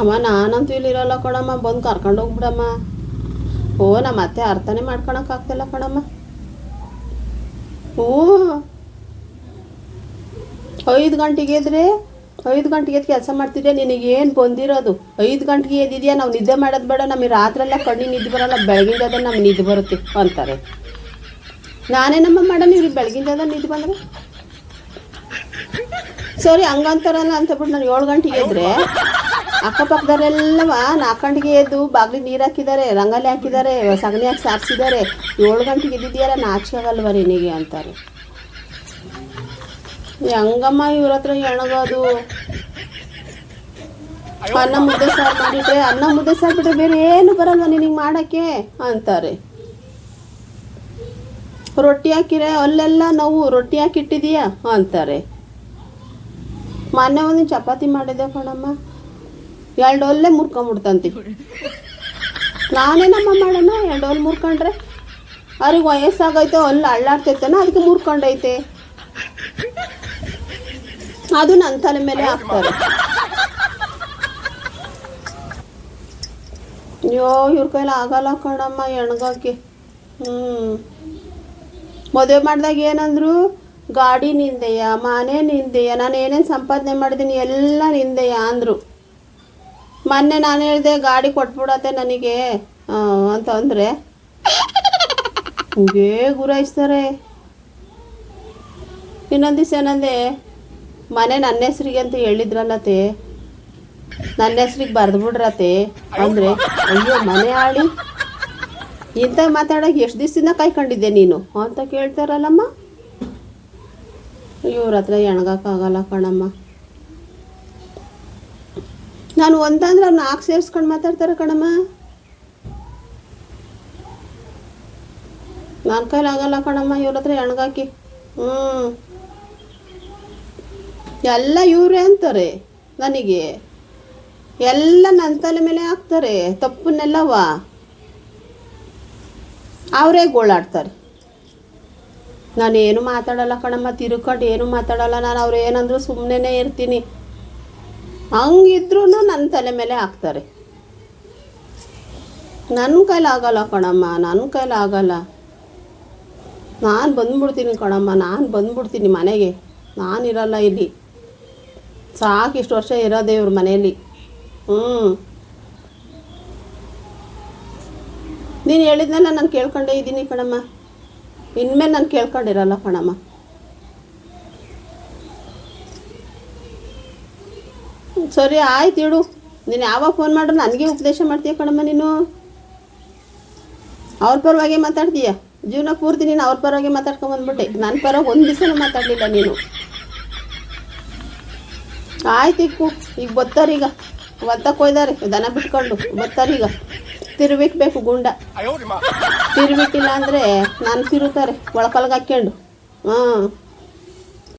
ಅಮ್ಮ, ನಾನಂತೂ ಇಲ್ಲಿರಲ್ಲ ಕಣಮ್ಮ. ಬಂದು ಕರ್ಕೊಂಡು ಹೋಗ್ಬಿಡಮ್ಮ. ಓ ನಮ್ಮ ಅತ್ತೆ ಅರ್ಥನೇ ಮಾಡ್ಕೊಳಕ್ಕಾಗ್ತಿಲ್ಲ ಕಣಮ್ಮ. ಓ, ಐದು ಗಂಟೆಗೆ ಎದ್ರೆ? ಐದು ಗಂಟೆಗೆ ಎದ್ದು ಕೆಲಸ ಮಾಡ್ತಿದ್ದೆ ನಿನಗೇನು ಬಂದಿರೋದು? ಐದು ಗಂಟೆಗೆ ಎದ್ದಿದ್ಯಾ? ನಾವು ನಿದ್ದೆ ಮಾಡೋದು ಬೇಡ. ನಮಗೆ ರಾತ್ರೆಲ್ಲ ಕಣ್ಣಿಗೆ ನಿದ್ದೆ ಬರೋಲ್ಲ. ಬೆಳಗಿಂದ ನಮ್ಗೆ ನಿದ್ದೆ ಬರುತ್ತೆ ಅಂತಾರೆ. ನಾನೇನಮ್ಮ ಮೇಡಮ್ ಇವ್ರಿಗೆ ಬೆಳಗಿಂದ ನಿದ್ದೆ ಬಂದ್ರೆ? ಸರಿ, ಹಂಗಂತಾರಲ್ಲ ಅಂತ ಬಿಟ್ಟು ನಾನು ಏಳು ಗಂಟೆಗೆ ಎದ್ರೆ? ಅಕ್ಕಪಕ್ಕದವರೆಲ್ಲವ ನಾಕಂಡಿಗೆ ಎದ್ದು ಬಾಗಿಲಿಗೆ ನೀರು ಹಾಕಿದ್ದಾರೆ ರಂಗೋಲಿ ಹಾಕಿದ್ದಾರೆ ಸಗಣಿ ಹಾಕಿ ಸಾರಿಸಿದ್ದಾರೆ ಏಳು ಗಂಟೆಗೆ ಇದ್ದಿದ್ಯಾರ ನಾಚಿಕೆ ಆಗಲ್ವ ನಿನಗೆ ಅಂತಾರೆ. ಹೆಂಗಮ್ಮ ಇವ್ರ ಹತ್ರ ಎಣಗೋದು ಅನ್ನ ಮುದ್ದೆ ಸಾರು ಮಾಡಿಟ್ರೆ ಅನ್ನ ಮುದ್ದೆ ಸಾರು ಬಿಟ್ರೆ ಬೇರೆ ಏನು ಬರಲ್ಲ ನಿನಗೆ ಮಾಡೋಕ್ಕೆ ಅಂತಾರೆ. ರೊಟ್ಟಿ ಹಾಕಿರೆ ಅಲ್ಲೆಲ್ಲ ನಾವು, ರೊಟ್ಟಿ ಹಾಕಿಟ್ಟಿದೀಯಾ ಅಂತಾರೆ. ಮೊನ್ನೆ ಒಂದು ಚಪಾತಿ ಮಾಡಿದೆ ಕಣಮ್ಮ. ಎರಡು ಒಲ್ಲೆ ಮುರ್ಕೊಂಬಿಡ್ತಂತಿ. ನಾನೇನಮ್ಮ ಮಾಡೋಣ ಎರಡು ಒಲ್ ಮುರ್ಕೊಂಡ್ರೆ ಅವ್ರಿಗೆ ವಯಸ್ಸಾಗೈತೆ ಅಲ್ಲಿ ಅಳ್ಳಾಡ್ತೈತನ, ಅದಕ್ಕೆ ಮುರ್ಕೊಂಡೈತೆ. ಅದು ನನ್ನ ತಲೆ ಮೇಲೆ ಹಾಕ್ತಾರೆ ಅಯ್ಯೋ, ಇವ್ರ ಕೈಲಿ ಆಗಲ್ಲ ಕಣಮ್ಮ ಎಣ್ಗಕ್ಕೆ ಹ್ಞೂ ಮದುವೆ ಮಾಡಿದಾಗ ಏನಂದ್ರು, ಗಾಡಿ ನಿಂದೆಯ, ಮನೆ ನಿಂದೆಯ, ನಾನು ಏನೇನು ಸಂಪಾದನೆ ಮಾಡಿದ್ದೀನಿ ಎಲ್ಲ ನಿಂದೆಯ ಅಂದರು. ಮೊನ್ನೆ ನಾನು ಹೇಳಿದೆ, ಗಾಡಿ ಕೊಟ್ಬಿಡತ್ತೆ ನನಗೆ. ಅಂತ ಅಂದರೆ, ಹಂಗೇ ಗುರಾಯಿಸ್ತಾರೆ. ಇನ್ನೊಂದು ದಿವಸ ಏನಂದೆ, ಮನೆ ನನ್ನ ಹೆಸ್ರಿಗೆ ಅಂತ ಹೇಳಿದ್ರಲ್ಲತೆ ನನ್ನ ಹೆಸ್ರಿಗೆ ಬರೆದು ಬಿಡ್ರತೆ ಅಂದರೆ, ಅಯ್ಯೋ, ಮನೆ ಆಳಿ. ಇಂಥ ಮಾತಾಡೋಕೆ ಎಷ್ಟು ದಿವಸದಿಂದ ಕಾಯ್ಕೊಂಡಿದ್ದೆ ನೀನು? ಅಂತ ಕೇಳ್ತಾರಲ್ಲಮ್ಮ. ಇವ್ರ ಹತ್ರ ಎಣ್ಗಾಕಾಗಲ್ಲ ಕಣಮ್ಮ. ನಾನು ಒಂದಂದ್ರೆ ಅವ್ರು ನಾಲ್ಕು ಸೇರಿಸ್ಕೊಂಡು ಮಾತಾಡ್ತಾರೆ ಕಣಮ್ಮ. ನನ್ನ ಕೈಲಿ ಆಗಲ್ಲ ಕಣಮ್ಮ, ಇವ್ರ ಹತ್ರ ಎಣ್ಗಾಕಿ. ಹ್ಞೂ ಎಲ್ಲ ಇವರೇ ಅಂತಾರೆ ನನಗೆ. ಎಲ್ಲ ನನ್ನ ತಲೆ ಮೇಲೆ ಹಾಕ್ತಾರೆ, ತಪ್ಪನ್ನೆಲ್ಲವ. ಅವರೇ ಗೋಳಾಡ್ತಾರೆ. ನಾನು ಏನು ಮಾತಾಡಲ್ಲ ಕಣಮ್ಮ, ತಿರುಕೊಂಡು ಏನು ಮಾತಾಡಲ್ಲ, ನಾನು ಅವ್ರು ಏನಂದ್ರು ಸುಮ್ಮನೆ ಇರ್ತೀನಿ. ಹಂಗಿದ್ರೂ ನನ್ನ ತಲೆ ಮೇಲೆ ಹಾಕ್ತಾರೆ. ನನ್ನ ಕೈಲಿ ಆಗಲ್ಲ ಕಣಮ್ಮ ನನ್ನ ಕೈಲಿ ಆಗಲ್ಲ. ನಾನು ಬಂದ್ಬಿಡ್ತೀನಿ ಕಣಮ್ಮ, ನಾನು ಬಂದ್ಬಿಡ್ತೀನಿ ಮನೆಗೆ. ನಾನಿರಲ್ಲ ಇಲ್ಲಿ. ಸಾಕು ಇಷ್ಟು ವರ್ಷ ಇರೋದೇ ಇವ್ರ ಮನೆಯಲ್ಲಿ ಹ್ಞೂ ನೀನು ಹೇಳಿದ್ನಲ್ಲ ನಾನು ಕೇಳ್ಕೊಂಡೇ ಇದ್ದೀನಿ ಕಣಮ್ಮ. ಇನ್ಮೇಲೆ ನಾನು ಕೇಳ್ಕೊಂಡಿರಲ್ಲ ಕಣಮ್ಮ. ಸರಿ ಆಯ್ತು ಇಡು. ನೀನು ಯಾವಾಗ ಫೋನ್ ಮಾಡ್ರು ನನಗೆ ಉಪದೇಶ ಮಾಡ್ತೀಯ ಕಣಮ್ಮ ನೀನು? ಅವ್ರ ಪರವಾಗಿ ಮಾತಾಡ್ತೀಯ? ಜೀವನ ಪೂರ್ತಿ ನೀನು ಅವ್ರ ಪರವಾಗಿ ಮಾತಾಡ್ಕೊಂಬಂದ್ಬಿಟ್ಟೆ ನನ್ನ ಪರವಾಗಿ ಒಂದು ದಿವಸನೂ ಮಾತಾಡಲಿಲ್ಲ ನೀನು. ಆಯ್ತು ಇಕ್ಕು. ಈಗ ಬತ್ತಾರೀಗ ಒತ್ತಕ್ಕೆ ಹೋಯ್ದಾರೆ ದನ ಬಿಟ್ಕೊಂಡು ಬತ್ತಾರೀಗ ತಿರುವಿಕ್ಬೇಕು ಗುಂಡ. ತಿರುವಿಟ್ಟಿಲ್ಲ ಅಂದರೆ ನಾನು ತಿರುತ್ತಾರೆ ಒಳಕಲ್ಗೆ ಹಾಕ್ಕೊಂಡು ಹಾಂ